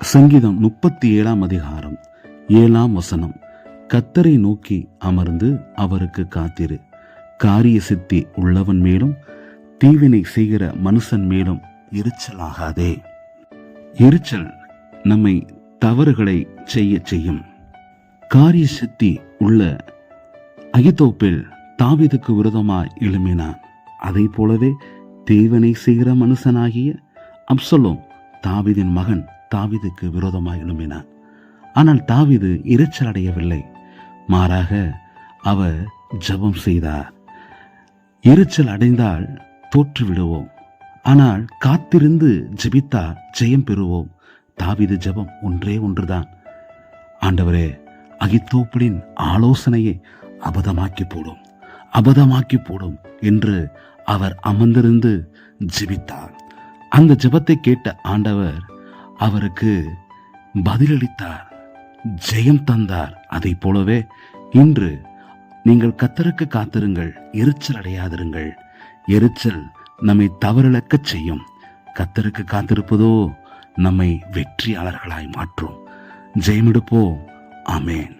சங்கீதம் முப்பத்தி ஏழாம் அதிகாரம் ஏழாம் வசனம். கத்தரை நோக்கி அமர்ந்து அவருக்கு காத்திரு. காரிய சித்தி உள்ளவன் மேலும் தீவினை செய்கிற மனுஷன் மேலும் எரிச்சலாகாதே. எரிச்சல் நம்மை தவறுகளை செய்ய செய்யும். காரிய சித்தி உள்ள அகிதோப்பில் தாவிதுக்கு விரோதமாய் எழுமினான் அதை போலவே தேவனை செய்கிற மனுஷனாகிய அப்சலோம் தாவிதின் மகன் தாவிதுக்கு விரோதமாக எழும்பினான். ஆனால் தாவீது எரிச்சல் அடையவில்லை. மாறாக அவர் ஜெபம் செய்தார். எரிச்சல் அடைந்தால் தோற்று விடுவோம் ஆனால் காத்திருந்து ஜெபித்தால் ஜெயம் பெறுவோம். தாவிது ஜெபம் ஒன்றே ஒன்றுதான். ஆண்டவரே அகித்தோப்பிலின் ஆலோசனையை அபதமாக்கி போடும். அபதமாக்கி போடும் என்று அவர் அமர்ந்திருந்து ஜெபித்தார். அந்த ஜெபத்தை கேட்ட ஆண்டவர் அவருக்கு பதிலளித்தார் ஜெயம் தந்தார். அதை போலவே இன்று நீங்கள் கத்தருக்கு காத்திருங்கள் எரிச்சல் அடையாதிருங்கள். எரிச்சல் நம்மை தவறிழக்கச் செய்யும். கத்தருக்கு காத்திருப்பதோ நம்மை வெற்றியாளர்களாய் மாற்றும். ஜெயமெடுப்போ அமேன்